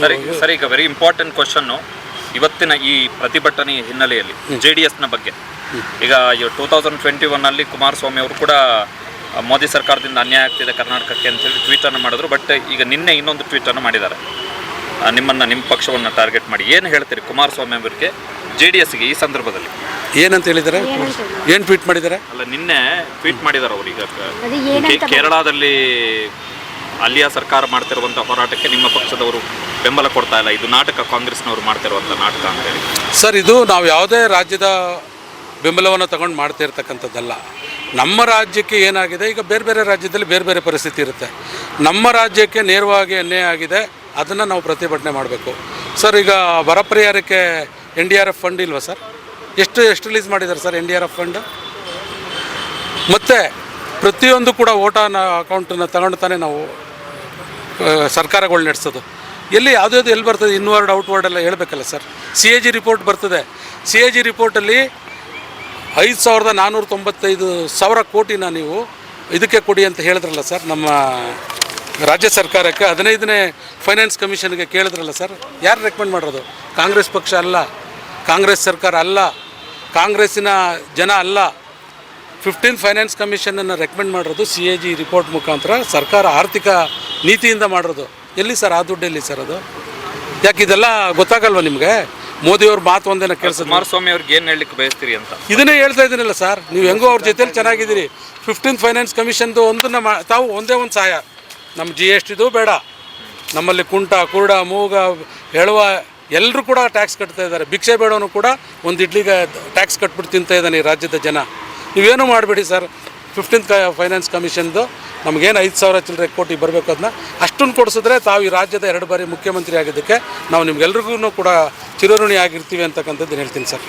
ಸರಿ ಸರಿ ಈಗ ವೆರಿ ಇಂಪಾರ್ಟೆಂಟ್ ಕ್ವಶನ್ನು ಇವತ್ತಿನ ಈ ಪ್ರತಿಭಟನೆ ಹಿನ್ನೆಲೆಯಲ್ಲಿ ಜೆ ಡಿ ಎಸ್ನ ಬಗ್ಗೆ. ಈಗ ಟೂ ತೌಸಂಡ್ ಟ್ವೆಂಟಿ ಒನ್ನಲ್ಲಿ ಕುಮಾರಸ್ವಾಮಿ ಅವರು ಕೂಡ ಮೋದಿ ಸರ್ಕಾರದಿಂದ ಅನ್ಯಾಯ ಆಗ್ತಿದೆ ಕರ್ನಾಟಕಕ್ಕೆ ಅಂತೇಳಿ ಟ್ವೀಟನ್ನು ಮಾಡಿದ್ರು. ಬಟ್ ಈಗ ನಿನ್ನೆ ಇನ್ನೊಂದು ಟ್ವೀಟನ್ನು ಮಾಡಿದ್ದಾರೆ. ನಿಮ್ಮನ್ನು ನಿಮ್ಮನ್ನ ನಿಮ್ಮ ಪಕ್ಷವನ್ನು ಟಾರ್ಗೆಟ್ ಮಾಡಿ. ಏನು ಹೇಳ್ತೀರಿ ಕುಮಾರಸ್ವಾಮಿ ಅವರಿಗೆ ಜೆ ಡಿ ಎಸ್ಗೆ ಈ ಸಂದರ್ಭದಲ್ಲಿ? ಏನಂತ ಹೇಳಿದ್ದಾರೆ? ಏನು ಟ್ವೀಟ್ ಮಾಡಿದ್ದಾರೆ? ಅಲ್ಲ ನಿನ್ನೆ ಟ್ವೀಟ್ ಮಾಡಿದ್ದಾರೆ ಅವರು ಈಗ. ಅದು ಕೇರಳದಲ್ಲಿ ಅಲ್ಲಿಯ ಸರ್ಕಾರ ಮಾಡ್ತಿರುವಂಥ ಹೋರಾಟಕ್ಕೆ ನಿಮ್ಮ ಪಕ್ಷದವರು ಬೆಂಬಲ ಕೊಡ್ತಾ ಇಲ್ಲ. ಇದು ನಾಟಕ ಕಾಂಗ್ರೆಸ್ನವರು ಮಾಡ್ತಿರುವಂಥ ನಾಟಕ ಅಂತ ಹೇಳಿ. ಸರ್, ಇದು ನಾವು ಯಾವುದೇ ರಾಜ್ಯದ ಬೆಂಬಲವನ್ನು ತಗೊಂಡು ಮಾಡ್ತಾ ಇರ್ತಕ್ಕಂಥದ್ದಲ್ಲ. ನಮ್ಮ ರಾಜ್ಯಕ್ಕೆ ಏನಾಗಿದೆ? ಈಗ ಬೇರೆ ಬೇರೆ ರಾಜ್ಯದಲ್ಲಿ ಬೇರೆ ಬೇರೆ ಪರಿಸ್ಥಿತಿ ಇರುತ್ತೆ. ನಮ್ಮ ರಾಜ್ಯಕ್ಕೆ ನೇರವಾಗಿ ಅನ್ಯಾಯ ಆಗಿದೆ. ಅದನ್ನು ನಾವು ಪ್ರತಿಭಟನೆ ಮಾಡಬೇಕು. ಸರ್, ಈಗ ಬರ ಪರಿಹಾರಕ್ಕೆ N D R F fund ಇಲ್ವಾ ಸರ್? ಎಷ್ಟು ಎಷ್ಟು ರಿಲೀಸ್ ಮಾಡಿದ್ದಾರೆ sir N D R F fund? ಮತ್ತು ಪ್ರತಿಯೊಂದು ಕೂಡ ಓಟಾನ ಅಕೌಂಟನ್ನು ತಗೊಂಡು ತಾನೇ ನಾವು ಸರ್ಕಾರಗಳು ನಡೆಸೋದು. ಎಲ್ಲಿ ಯಾವುದ್ಯಾವುದು ಎಲ್ಲಿ ಬರ್ತದೆ? ಇನ್ವರ್ಡ್ ಔಟ್ವರ್ಡ್ ಎಲ್ಲ ಹೇಳಬೇಕಲ್ಲ sir. C A G report ಬರ್ತದೆ. ಸಿ ಎ ಜಿ ರಿಪೋರ್ಟಲ್ಲಿ ಐದು ಸಾವಿರದ ನಾನ್ನೂರ ತೊಂಬತ್ತೈದು ಸಾವಿರ ಕೋಟಿನ ನೀವು ಇದಕ್ಕೆ ಕೊಡಿ ಅಂತ ಹೇಳಿದ್ರಲ್ಲ ಸರ್, ನಮ್ಮ ರಾಜ್ಯ ಸರ್ಕಾರಕ್ಕೆ. ಹದಿನೈದನೇ ಫೈನಾನ್ಸ್ ಕಮಿಷನ್ಗೆ ಕೇಳಿದ್ರಲ್ಲ ಸರ್, ಯಾರು ರೆಕಮೆಂಡ್ ಮಾಡಿರೋದು? ಕಾಂಗ್ರೆಸ್ ಪಕ್ಷ ಅಲ್ಲ, ಕಾಂಗ್ರೆಸ್ ಸರ್ಕಾರ ಅಲ್ಲ, ಕಾಂಗ್ರೆಸ್ಸಿನ ಜನ ಅಲ್ಲ. ಫಿಫ್ಟೀನ್ ಫೈನಾನ್ಸ್ ಕಮಿಷನನ್ನು ರೆಕಮೆಂಡ್ ಮಾಡಿರೋದು ಸಿ ಎ ಜಿ ರಿಪೋರ್ಟ್ ಮುಖಾಂತರ ಸರ್ಕಾರ ಆರ್ಥಿಕ ನೀತಿಯಿಂದ ಮಾಡಿರೋದು. ಎಲ್ಲಿ ಸರ್? ಆ ದುಡ್ಡು ಎಲ್ಲಿ ಸರ್ ಅದು? ಯಾಕೆ ಇದೆಲ್ಲ ಗೊತ್ತಾಗಲ್ವಾ ನಿಮಗೆ? ಮೋದಿಯವ್ರ ಮಾತು ಒಂದೇನ ಕೆಲಸ ಕುಮಾರಸ್ವಾಮಿ ಅವ್ರಿಗೆ ಏನು ಹೇಳಲಿಕ್ಕೆ ಬಯಸ್ತೀರಿ ಅಂತ? ಇದನ್ನೇ ಹೇಳ್ತಾ ಇದ್ದೀನಲ್ಲ ಸರ್. ನೀವು ಹೆಂಗೋ ಅವ್ರ ಜೊತೆಲಿ ಚೆನ್ನಾಗಿದ್ದೀರಿ. ಫಿಫ್ಟೀನ್ ಫೈನಾನ್ಸ್ ಕಮಿಷನ್ದು ಒಂದನ್ನ ಮಾ ತಾವು ಒಂದೇ ಒಂದು ಸಹಾಯ. ನಮ್ಮ ಜಿ ಎಸ್ ಟಿದು ಬೇಡ. ನಮ್ಮಲ್ಲಿ ಕುಂಟ ಕುರುಡ ಮೂಗ ಹೇಳುವ ಎಲ್ಲರೂ ಕೂಡ ಟ್ಯಾಕ್ಸ್ ಕಟ್ತಾ ಇದ್ದಾರೆ. ಭಿಕ್ಷೆ ಬೇಡವನು ಕೂಡ ಒಂದು ಇಡ್ಲಿಗೆ ಟ್ಯಾಕ್ಸ್ ಕಟ್ಬಿಟ್ಟು ತಿಂತಾ ಇದ್ದಾನೆ ಈ ರಾಜ್ಯದ ಜನ. ನೀವೇನು ಮಾಡಬೇಡಿ ಸರ್. ಫಿಫ್ಟೀನ್ತ್ ಫೈನಾನ್ಸ್ ಕಮಿಷನ್ದು ನಮಗೇನು ಐದು ಸಾವಿರ ಚಿಲ್ಲರೆ ಕೋಟಿ ಬರಬೇಕು ಅದನ್ನ ಅಷ್ಟನ್ನು ಕೊಡಿಸಿದ್ರೆ ತಾವು ಈ ರಾಜ್ಯದ ಎರಡು ಬಾರಿ ಮುಖ್ಯಮಂತ್ರಿ ಆಗಿದ್ದಕ್ಕೆ ನಾವು ನಿಮ್ಗೆಲ್ರಿಗೂ ಕೂಡ ಚಿರಋಣಿ ಆಗಿರ್ತೀವಿ ಅಂತಕ್ಕಂಥದ್ದು ಹೇಳ್ತೀನಿ ಸರ್.